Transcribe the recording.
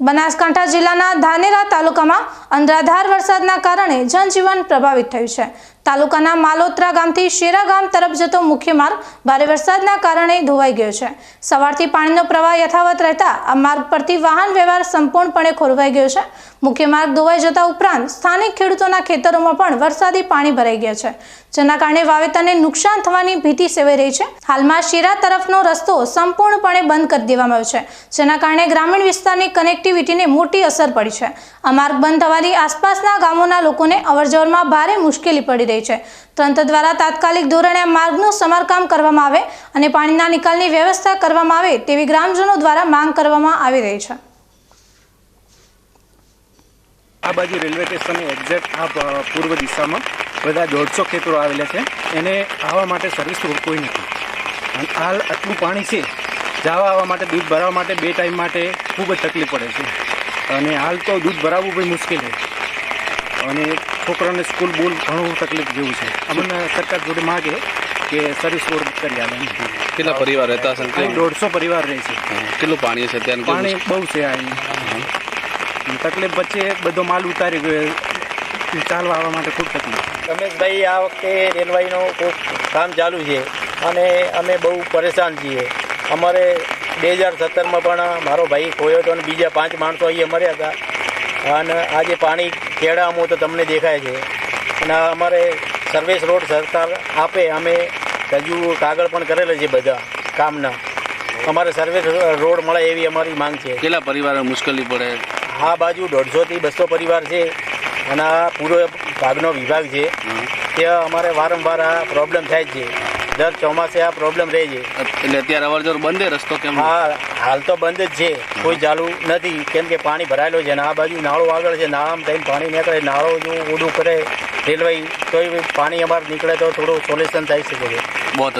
બનાસકાંઠા જિલ્લાના ધાનેરા તાલુકામાં અનરાધાર વરસાદના કારણે જનજીવન પ્રભાવિત થયું છે. તાલુકાના માલોત્રા ગામથી શેરા ગામ તરફ જતો મુખ્ય માર્ગ ભારે વરસાદના કારણે ધોવાઈ ગયો છે. સવારથી પાણીનો પ્રવાહ યથાવત રહેતા આ માર્ગ પરથી વાહન વ્યવહાર સંપૂર્ણપણે ખોરવાઈ ગયો છે. મુખ્ય માર્ગ ધોવાઈ જતા ઉપરાંત સ્થાનિક ખેડૂતોના ખેતરોમાં પણ વરસાદી પાણી ભરાઈ ગયા છે. જેના કારણે વાવેતરને નુકસાન થવાની ભીતિ સેવાઈ રહી છે. હાલમાં શેરા તરફનો રસ્તો સંપૂર્ણપણે બંધ કરી દેવામાં આવ્યો છે, જેના કારણે ગ્રામીણ વિસ્તારની કનેક્ટિવિટીને મોટી અસર પડી છે. આ માર્ગ બંધ થવાથી આસપાસના ગામોના લોકોને અવરજવરમાં ભારે મુશ્કેલી પડી રહી છે. તંત્ર દ્વારા તાત્કાલિક ધોરણે આ માર્ગનું સમારકામ કરવામાં આવે અને પાણીના નિકાલની વ્યવસ્થા કરવામાં આવે તેવી ગ્રામજનો દ્વારા માંગ કરવામાં આવી રહી છે. આ બાજુ રેલવે સ્ટેશનની એક્ઝેક્ટ આ પૂર્વ દિશામાં બધા દોઢસો ખેતરો આવેલા છે. એને આવવા માટે સર્વિસ રોડ કોઈ નથી. હાલ આટલું પાણી છે, જવા આવવા માટે, દૂધ ભરાવવા માટે બે ટાઈમ માટે ખૂબ જ તકલીફ પડે છે. અને હાલ તો દૂધ ભરાવવું બી મુશ્કેલ છે. અને છોકરાને સ્કૂલ બૂલ ઘણું તકલીફ જેવું છે. અમને સરકાર જોડે માગે કે સર્વિસ રોડ કરી આવે કેટલા પરિવાર રહેતા હશે અહીં? દોઢસો પરિવાર રહે છે. કેટલું પાણી છે ત્યાં પાણી બહુ છે અહીં તકલીફ વચ્ચે બધો માલ ઉતારી ગયો. ચાલવા આવવા માટે ખૂબ તકલીફ. રમેશભાઈ આ વખતે રેલવેનું ખૂબ કામ ચાલુ છે અને અમે બહુ પરેશાન છીએ. અમારે બે હજાર સત્તરમાં પણ મારો ભાઈ ખોયો હતો અને બીજા પાંચ માણસો અહીંયા મર્યા હતા. અને આજે પાણી ખેડામાં તો તમને દેખાય છે. અને અમારે સર્વિસ રોડ સરકાર આપે અમે હજુ કાગળ પણ કરેલા છે બધા કામના. અમારે સર્વિસ રોડ મળે એવી અમારી માંગ છે. કેટલા પરિવારો મુશ્કેલી પડે? આ બાજુ દોઢસોથી બસો પરિવાર છે અને આ પૂરો ભાગનો વિભાગ છે. ત્યાં અમારે વારંવાર આ પ્રોબ્લેમ થાય જ છે. દર ચોમાસે આ પ્રોબ્લેમ રહે છે. એટલે અત્યારે અવરજવર બંધ રસ્તો કેમ હા હાલ તો બંધ જ છે. કોઈ ચાલુ નથી. કેમ કે પાણી ભરાયેલું છે અને આ બાજુ નાળો આગળ છે. નાળામાં થઈને પાણી નીકળે નાળો જો ઊંડું કરે રેલવે તોય પાણી અમારે નીકળે તો થોડું સોલ્યુશન થઈ શકે છે. બહુ